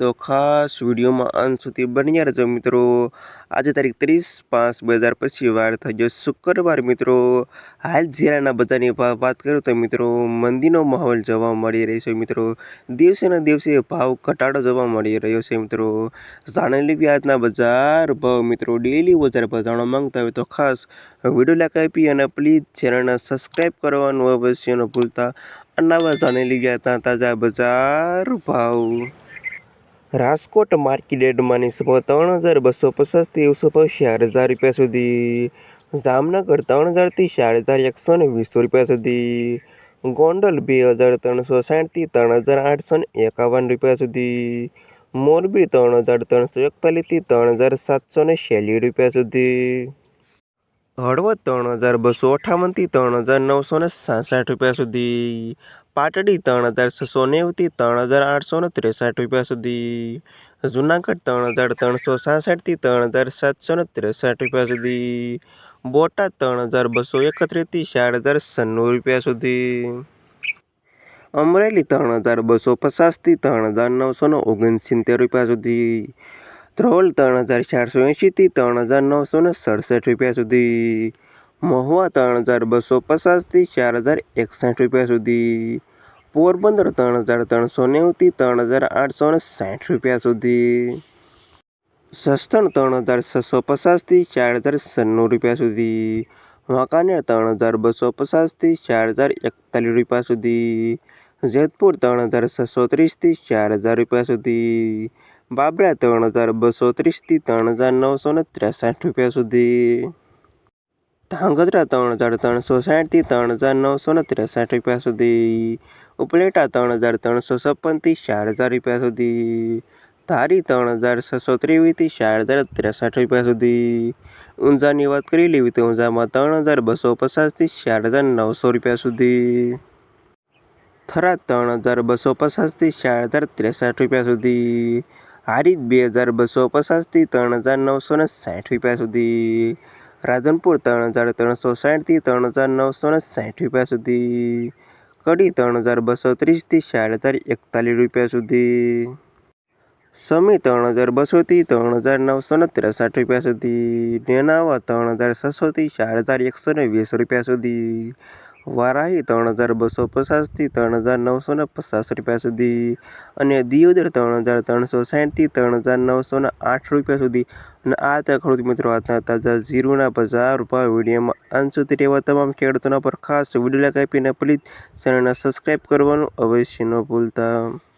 તો ખાસ વિડીયોમાં અંત સુધી બન્યા રહેજો મિત્રો. આજે તારીખ ત્રીસ પાંચ બે હજાર પછી વાર થઈ ગયો શુક્રવાર મિત્રો. હાલ જીરાના બજારની વાત કરું તો મિત્રો, મંદીનો માહોલ જોવા મળી રહ્યો છે મિત્રો. દિવસેના દિવસે ભાવ ઘટાડો જોવા મળી રહ્યો છે મિત્રો. જાણી લેવી આજના બજાર ભાવ મિત્રો. ડેલી બજાર ભાવ જાણવા માંગતા હોય તો ખાસ વીડિયો લાઈક આપી અને પ્લીઝ ચેનલને સબસ્ક્રાઈબ કરવાનું અવશ્ય ભૂલતા. અને આવા જાણી લેવી આજના તાજા બજાર ભાવ. રાજકોટ માર્કેટમાંની યાર્ડમાંની ત્રણ હજાર બસો પચાસથી એકસો ચાર હજાર રૂપિયા સુધી. જામનગર ત્રણ હજારથી ચાર હજાર એકસો ને વીસ રૂપિયા સુધી. ગોંડલ બે હજાર ત્રણસો સાઠથી ત્રણ હજાર આઠસો ને એકાવન રૂપિયા સુધી. મોરબી ત્રણ હજાર ત્રણસો એકતાલીસથી ત્રણ હજાર સાતસો ને છેલ્લી રૂપિયા સુધી. હળવદ ત્રણ હજાર બસો અઠાવનથી ત્રણ હજાર નવસો ને સાસઠ રૂપિયા સુધી. પાટડી ત્રણ હજાર છસો નેવુંથી ત્રણ હજાર આઠસો ને ત્રેસઠ રૂપિયા સુધી જુનાગઢ ત્રણ હજાર ત્રણસો સાસઠથી ત્રણ હજાર સાતસો ને ત્રેસઠ રૂપિયા સુધી બોટાદ ત્રણ હજાર બસો એકત્રીસથી ચાર હજાર છન્નું રૂપિયા સુધી અમરેલી ત્રણ હજાર બસો પચાસથી ત્રણ હજાર નવસો ને ઓગણસિત્તેર રૂપિયા સુધી ધ્રોલ ત્રણ હજાર ચારસો એંશીથી ત્રણ હજાર નવસો ને સડસઠ રૂપિયા સુધી મહુવા ત્રણ હજાર બસો પચાસથી ચાર હજાર એકસઠ રૂપિયા સુધી પોરબંદર ત્રણ હજાર ત્રણસો નેવુંથી ત્રણ હજાર આઠસો ને સાઠ રૂપિયા સુધી. સસ્તણ ત્રણ હજાર છસો પચાસથી ચાર હજાર સન્નું રૂપિયા સુધી. વાંકાનેર ત્રણ હજાર બસો પચાસથી ચાર હજાર એકતાલીસ રૂપિયા સુધી. જેતપુર ત્રણ હજાર છસો ત્રીસથી ચાર હજાર રૂપિયા સુધી. બાબરા ત્રણ હજાર બસો ત્રીસથી ત્રણ હજાર નવસો ને ત્રેસઠ રૂપિયા સુધી. ધાંગધ્રા ત્રણ હજાર ત્રણસો સાઠથી ત્રણ હજાર નવસો ને ત્રેસઠ રૂપિયા સુધી. ઉપલેટા ત્રણ હજાર ત્રણસો છપ્પનથી ચાર હજાર રૂપિયા સુધી ધારી ત્રણ હજાર છસો ત્રેવીસથી ચાર હજાર ત્રેસઠ રૂપિયા સુધી ઊંઝાની વાત કરી લેવી તો ઊંઝામાં ત્રણ હજાર બસો પચાસથી ચાર હજાર નવસો રૂપિયા સુધી થરાદ ત્રણ હજાર બસો પચાસથી ચાર હજાર ત્રેસઠ રૂપિયા સુધી હારીજ બે હજાર બસો પચાસથી ત્રણ હજાર નવસો ને સાઠ રૂપિયા સુધી રાધનપુર ત્રણ હજાર ત્રણસો સાઠથી ત્રણ હજાર નવસો ને સાઠ રૂપિયા સુધી કડી ત્રણ હજાર બસો ત્રીસથી ચાર હજાર એકતાલીસ રૂપિયા સુધી. સમી ત્રણ હજાર બસોથી ત્રણ હજાર નવસો ને ત્રેસઠ રૂપિયા સુધી. નેનાવા ત્રણ હજાર છસોથી ચાર હજાર એકસો ને વીસ રૂપિયા સુધી. વારાહી ત્રણ હજાર બસો પચાસથી ત્રણ હજાર નવસો ને પચાસ રૂપિયા સુધી અને દિયોદર ત્રણ હજાર ત્રણસો સાઠથી ત્રણ હજાર નવસો ને આઠ રૂપિયા સુધી. અને આ હતા ખેડૂત મિત્રો આજના તાજા ઝીરોના બજાર રૂપિયા વિડીયોમાં. અંત સુધી રહેવા તમામ ખેડૂતોના પર ખાસ વીડિયો લગાવીને પ્લીઝ ચેનલને સબસ્ક્રાઈબ કરવાનું અવશ્ય ન ભૂલતા.